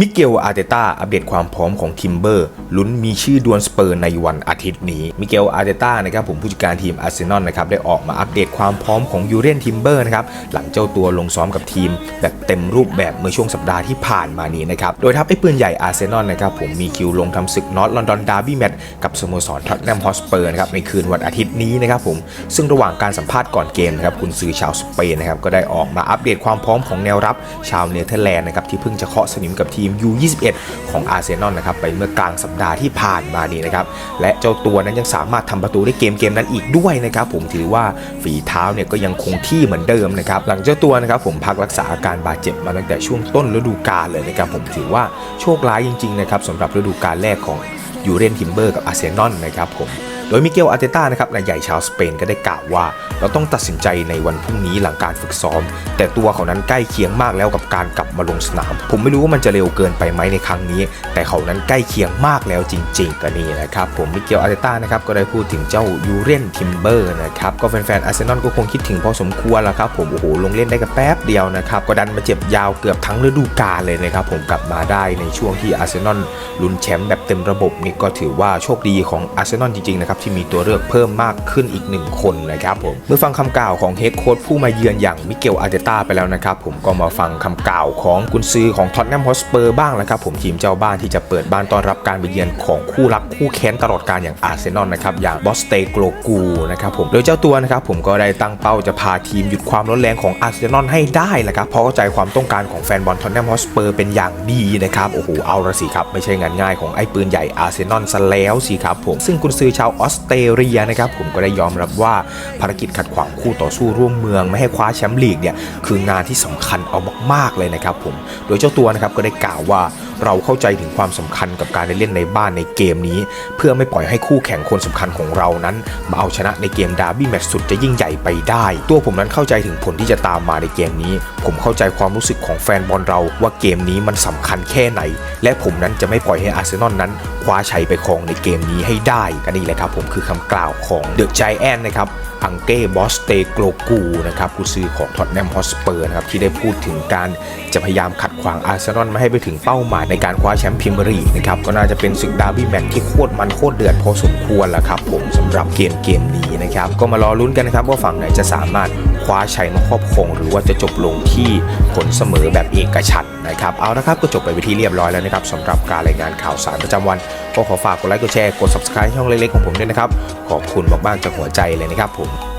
มิเกลอาร์เตต้าอัปเดตความพร้อมของทิมเบอร์ลุ้นมีชื่อดวลสเปอร์ในวันอาทิตย์นี้ มิเกลอาร์เตต้านะครับผมผู้จัดการทีมอาร์เซนอลนะครับได้ออกมาอัปเดตความพร้อมของยูเรนทิมเบอร์นะครับหลังเจ้าตัวลงซ้อมกับทีม แบบเต็มรูปแบบเมื่อช่วงสัปดาห์ที่ผ่านมานี้นะครับโดยทัพไอ้ปืนใหญ่อาร์เซนอลนะครับผมมีคิวลงทำศึกนอตลอนดอนดาร์บี้แมตช์กับสโมสรท็อตแนมฮอสเปอร์นะครับในคืนวันอาทิตย์นี้นะครับผมซึ่งระหว่างการสัมภาษณ์ก่อนเกมนะครับคุณซื้อชาวสเปนนะครับก็ได้ออกมาอัปเดตความพร้อมของแนวรับชาวเนเธอร์แลนด์นะครับที่เพิ่งจะเคาะสนิมกับทีม U21 ของอาร์เซนอลนะครับไปเมื่อกลางสัปดาห์ที่ผ่านมานี้นะครับและเจ้าตัวนั้นยังสามารถทำประตูได้เกมเกมนั้นอีกด้วยนะครับผมถือว่าฝีเท้าเนี่ยก็ยังคงที่เหมือนเดิมนะครับหลังเจ้าตัวนะครับผมพักรักษาอาการบาดเจ็บมาตั้งแต่ช่วงต้นฤดูกาลเลยนะครับผมถือว่าโชคร้ายจริงๆนะครับสำหรับฤดูกาลแรกของยูเรนทิมเบอร์กับอาร์เซนอลนะครับผมโดยมิเกลอาร์เตต้านะครับนายใหญ่ชาวสเปนก็ได้กล่าวว่า เราต้องตัดสินใจในวันพรุ่งนี้หลังการฝึกซ้อม แต่ตัวเขานั้นใกล้เคียงมากแล้วกับการกลับมาลงสนาม ผมไม่รู้ว่ามันจะเร็วเกินไปไหมในครั้งนี้ แต่เขานั้นใกล้เคียงมากแล้วจริง ๆก็นี่นะครับผมมิเกลอาร์เตต้านะครับก็ได้พูดถึงเจ้ายูเรนทิมเบอร์นะครับก็แฟนๆอาร์เซนอลก็คงคิดถึงพอสมควรแล้วครับผมโอ้โหลงเล่นได้กับแป๊บเดียวนะครับก็ดันมาเจ็บยาวเกือบทั้งฤดูกาลเลยนะครับผมกลับมาได้ในช่วงที่อาร์เซนอลลุ้นแชมป์แบบเต็มระบบนี่ก็ถือว่าโชคดีของอาร์เซนอลจริงๆนะครับที่มีตัวเลือกเพิ่มมากขึ้นอีกหนึ่งคนนะครับผมมื่อฟังคำกล่าวของเฮดโค้ชผู้มาเยือนอย่างมิเกลอาร์เตต้าไปแล้วนะครับผมก็มาฟังคำกล่าวของกุนซือของท็อตแนมฮอสเปอร์บ้างแล้วครับผมทีมเจ้าบ้านที่จะเปิดบ้านต้อนรับการไปเยือนของคู่รักคู่แค้นตลอดการอย่างอาร์เซนอลนะครับอย่างบอสเตโกลกูนะครับผมโดยเจ้าตัวนะครับผมก็ได้ตั้งเป้าจะพาทีมหยุดความร้อนแรงของอาร์เซนอลให้ได้นะครับเพราะเข้าใจความต้องการของแฟนบอลท็อตแนมฮอสเปอร์เป็นอย่างดีนะครับโอ้โหเอาละสิครับไม่ใช่งานง่ายของไอ้ปืนใหญ่อาร์เซนอลซะแล้วสิครับผมซึ่งกุนซือชาวออสเตรเลียนะครับผมก็ได้ยอมรับว่าภารกิจขัดขวางคู่ต่อสู้ร่วมเมือง ไม่ให้คว้าแชมป์ลีกเนี่ยคืองานที่สำคัญเอามากๆเลยนะครับผมโดยเจ้าตัวนะครับก็ได้กล่าวว่า เราเข้าใจถึงความสำคัญกับการได้เล่นในบ้านในเกมนี้ เพื่อไม่ปล่อยให้คู่แข่งคนสำคัญของเรานั้น มาเอาชนะในเกมดาร์บี้แมตช์สุดจะยิ่งใหญ่ไปได้ ตัวผมนั้นเข้าใจถึงผลที่จะตามมาในเกมนี้ ผมเข้าใจความรู้สึกของแฟนบอลเราว่าเกมนี้มันสำคัญแค่ไหน และผมนั้นจะไม่ปล่อยให้อาร์เซนอลนั้น คว้าชัยไปครองในเกมนี้ให้ได้ก็นี่แหละครับผมคือคำกล่าวของเดอะไจแอนนะครับอังเก้บอสเตโกลกูนะครับผู้ซื้อของท็อตแนมฮอสเปอร์นะครับที่ได้พูดถึงการจะพยายามขัดขวางอาร์เซนอลไม่ให้ไปถึงเป้าหมายในการคว้าแชมป์พรีเมียร์ลีนะครับก็น่าจะเป็นศึกดาร์บี้แมตช์ที่โคตรมันโคตรเดือดพอสมควรแหละครับผมสำหรับเกมเกมนี้นะครับก็มารอลุ้นกันนะครับว่าฝั่งไหนจะสามารถคว้าชัยมาครอบครองหรือว่าจะจบลงที่ผลเสมอแบบเอกฉันท์นะครับเอาละครับก็จบไปไปนที่เรียบร้อยแล้วนะครับสำหรับการรายงานข่าวสารประจำวันก็ขอฝากกดไลค์กดแชร์กด subscribe ช่องเล็กๆของผมด้วยนะครับขอบคุณมากๆจากหัวใจเลยนะครับผม